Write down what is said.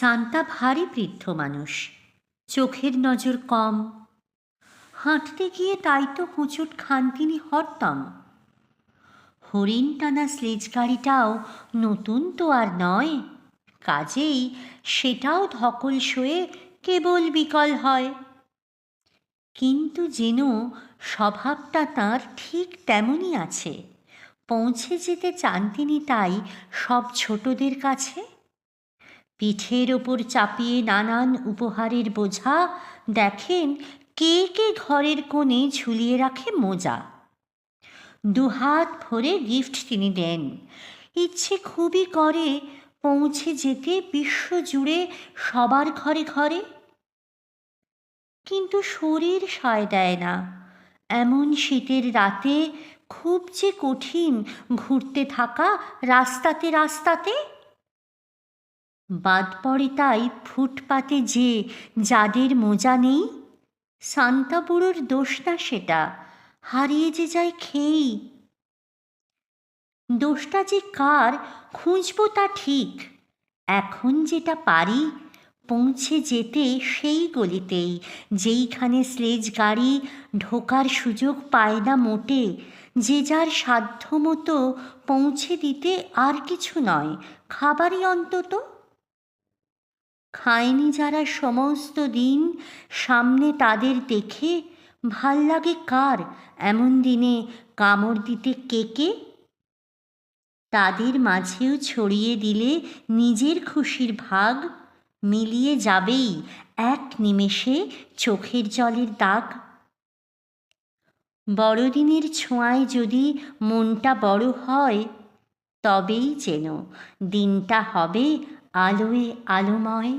Santa ভারী বৃদ্ধ মানুষ। চোখের নজর কম। হাঁটতে গিয়ে তাই তো হুঁচুট খান তিনি হরতাম। হরিণ টানা স্লেজ গাড়িটাও নতুন তো আর নয়। কাজেই সেটাও ধকল সয়ে কেবল বিকল হয়। কিন্তু যেন স্বভাবটা তাঁর ঠিক তেমনই আছে। পৌঁছে যেতে চান তিনি তাই সব ছোটদের কাছে? পিঠের ওপর চাপিয়ে নানান উপহারের বোঝা, দেখেন কে কে ঘরের কোণে ঝুলিয়ে রাখে মোজা। দুহাত ভরে গিফট তিনি দেন। ইচ্ছে খুবই করে পৌঁছে যেতে বিশ্ব জুড়ে সবার ঘরে ঘরে। কিন্তু শরীর সায় দেয় না। এমন শীতের রাতে খুব যে কঠিন ঘুরতে থাকা রাস্তাতে রাস্তাতে বাদ পড়ে তাই ফুটপাতে যে যাদের মোজা নেই সান্তা বুড়োর দোষ না সেটা? হারিয়ে যে যায় খেয়েই দোষটা যে কার, খুঁজবো তা ঠিক। এখন যেটা পারি, পৌঁছে যেতে সেই গলিতেই, যেইখানে স্লেজ গাড়ি ঢোকার সুযোগ পায় না মোটে, যে যার সাধ্য মতো পৌঁছে দিতে আর কিছু নয়। খাবারই অন্তত খায়নি যারা সমস্ত দিন সামনে তাদের দেখে, ভালো লাগে কার? এমন দিনে কামড় দিতে কেকে তাদের মাঝেও ছড়িয়ে দিলে নিজের খুশির ভাগ মিলিয়ে যাবেই এক নিমেষে চোখের জলের দাগ। বড়দিনের ছোঁয়ায় যদি মনটা বড় হয়, তবেই যেন দিনটা হবে आलू आलू माएँ